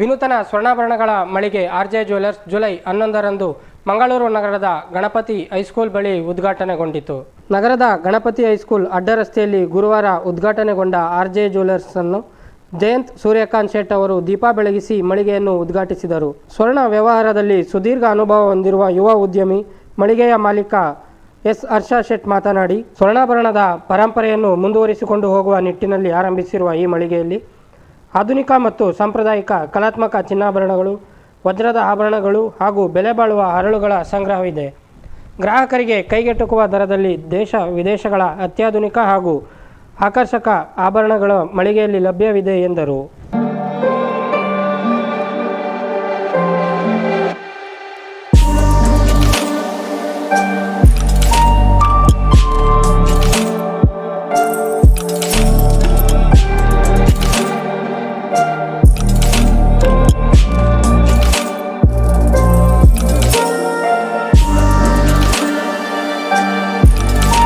ವಿನೂತನ ಸ್ವರ್ಣಾಭರಣಗಳ ಮಳಿಗೆ RJ jewellers July ಹನ್ನೊಂದರಂದು ಮಂಗಳೂರು ನಗರದ ಗಣಪತಿ ಹೈಸ್ಕೂಲ್ ಬಳಿ ಉದ್ಘಾಟನೆಗೊಂಡಿತು. ನಗರದ ಗಣಪತಿ ಹೈಸ್ಕೂಲ್ ಅಡ್ಡರಸ್ತೆಯಲ್ಲಿ ಗುರುವಾರ ಉದ್ಘಾಟನೆಗೊಂಡ ಆರ್ಜೆ ಜ್ಯುವೆಲರ್ಸ್ ಅನ್ನು ಜಯಂತ್ ಸೂರ್ಯಕಾಂತ್ ಶೆಟ್ ಅವರು ದೀಪ ಬೆಳಗಿಸಿ ಮಳಿಗೆಯನ್ನು ಉದ್ಘಾಟಿಸಿದರು. ಸ್ವರ್ಣ ವ್ಯವಹಾರದಲ್ಲಿ ಸುದೀರ್ಘ ಅನುಭವ ಹೊಂದಿರುವ ಯುವ ಉದ್ಯಮಿ ಮಳಿಗೆಯ ಮಾಲೀಕ ಎಸ್ ಹರ್ಷ ಶೆಟ್ ಮಾತನಾಡಿ, ಸ್ವರ್ಣಾಭರಣದ ಪರಂಪರೆಯನ್ನು ಮುಂದುವರಿಸಿಕೊಂಡು ಹೋಗುವ ನಿಟ್ಟಿನಲ್ಲಿ ಆರಂಭಿಸಿರುವ ಈ ಮಳಿಗೆಯಲ್ಲಿ ಆಧುನಿಕ ಮತ್ತು ಸಾಂಪ್ರದಾಯಿಕ ಕಲಾತ್ಮಕ ಚಿನ್ನಾಭರಣಗಳು, ವಜ್ರದ ಆಭರಣಗಳು ಹಾಗೂ ಬೆಲೆಬಾಳುವ ಹರಳುಗಳ ಸಂಗ್ರಹವಿದೆ. ಗ್ರಾಹಕರಿಗೆ ಕೈಗೆಟುಕುವ ದರದಲ್ಲಿ ದೇಶ, ವಿದೇಶಗಳ ಅತ್ಯಾಧುನಿಕ ಹಾಗೂ ಆಕರ್ಷಕ ಆಭರಣಗಳ ಮಳಿಗೆಯಲ್ಲಿ ಲಭ್ಯವಿದೆ ಎಂದರು.